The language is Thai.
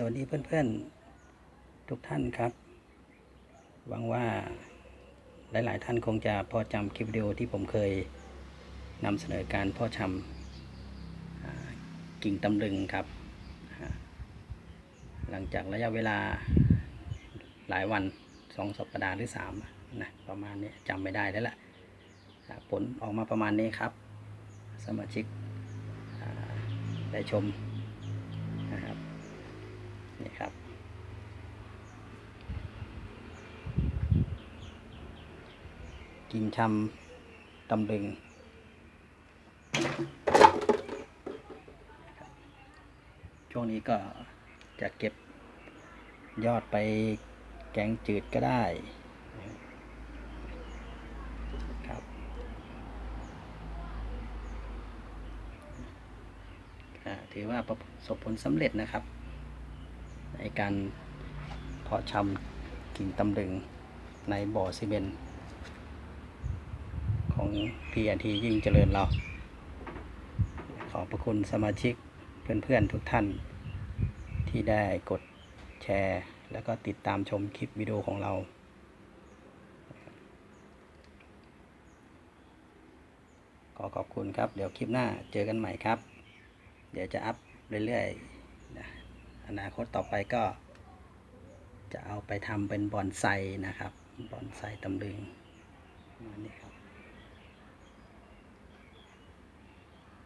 สวัสดีเพื่อนๆ ทุกท่านครับ หวังว่าหลายๆท่านคงจะพอจำคลิปวิดีโอที่ผมเคยนำเสนอการพ่อชำกิ่งตำลึงครับ หลังจากระยะเวลาหลายวันสองสัปดาห์หรือสามนะประมาณนี้จำไม่ได้แล้วล่ะอ่าผลออกมาประมาณนี้ครับ สมาชิกได้ชม นี่ครับ กิ่งชำตำลึงช่วงนี้ก็จะเก็บยอดไปแกงจืดก็ได้ครับ ถือว่าประสบผลสำเร็จนะครับ ในการเพาะชำกิ่งตำลึงในบ่อซีเมนต์ของ PNT ยิ่งเจริญเรา ขอบพระคุณสมาชิกเพื่อนๆทุกท่านที่ได้กดแชร์ แล้วก็ติดตามชมคลิปวิดีโอของเรา ขอขอบคุณครับ เดี๋ยวคลิปหน้าเจอกันใหม่ครับ เดี๋ยวจะอัพเรื่อยๆนะ อนาคตต่อไปก็ จะเอาไปทำเป็นบอนไซนะครับบอนไซตำลึงนี้ครับ